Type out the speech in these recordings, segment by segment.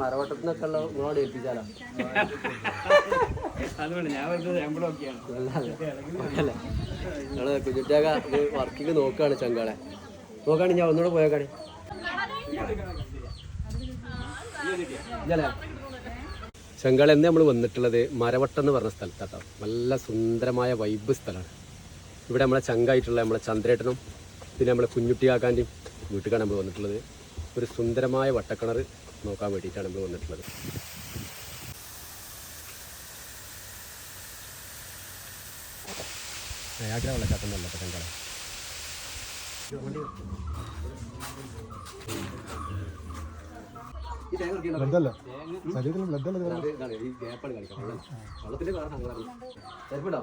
മരവട്ടത്തിനൊക്കെ ഉള്ള നിങ്ങളോട് ഏൽപ്പിച്ചാലോ? അതുകൊണ്ട് ഞാൻ നിങ്ങൾ ഇത് വർക്കിംഗ് നോക്കുകയാണ് ചങ്കാളെ. നോക്കാണ് ഞാൻ ഒന്നുകൂടെ പോയേക്കാണ് ചെങ്കാളെ എന്ന് നമ്മൾ വന്നിട്ടുള്ളത് മരവട്ടം എന്ന് പറഞ്ഞ സ്ഥലത്താട്ടോ. നല്ല സുന്ദരമായ വൈബ് സ്ഥലമാണ്. ഇവിടെ നമ്മളെ ചങ്കായിട്ടുള്ള നമ്മളെ ചന്ദ്രേട്ടനും പിന്നെ നമ്മളെ കുഞ്ഞുട്ടിയാക്കാന്റെയും വീട്ടിലാണ് നമ്മൾ വന്നിട്ടുള്ളത്. ഒരു സുന്ദരമായ വട്ടക്കിണർ നോക്കാൻ വേണ്ടിയിട്ടാണ് നമ്മൾ വന്നിട്ടുള്ളത്. നയാഗ്ര വെള്ളച്ചാട്ടം നല്ല ചങ്കാള ബ്ലഡല്ല ശരീരത്തിൽ ബ്ലഡല്ല വെള്ളത്തിന്റെ ചെറുപ്പുണ്ടോ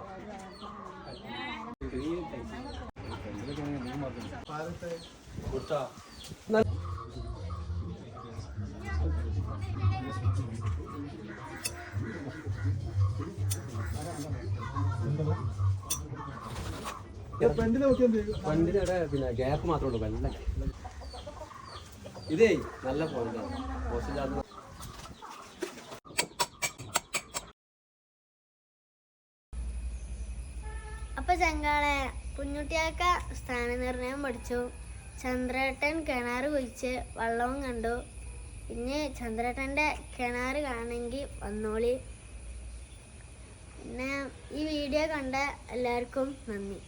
ഗ്യാപ്പ് ഉള്ളൂ ഇതേ നല്ല പോയിന്റാണ് അപ്പൊ ചങ്കാളെ കുഞ്ഞുട്ടിയാക്ക സ്ഥാനനിർണയം പഠിച്ചു. ചന്ദ്രേട്ടൻ കിണർ കുഴിച്ച് വള്ളവും കണ്ടു. പിന്നെ ചന്ദ്രേട്ടന്റെ കിണർ കാണണമെങ്കിൽ വന്നോളി. പിന്നെ ഈ വീഡിയോ കണ്ട എല്ലാവർക്കും നന്ദി.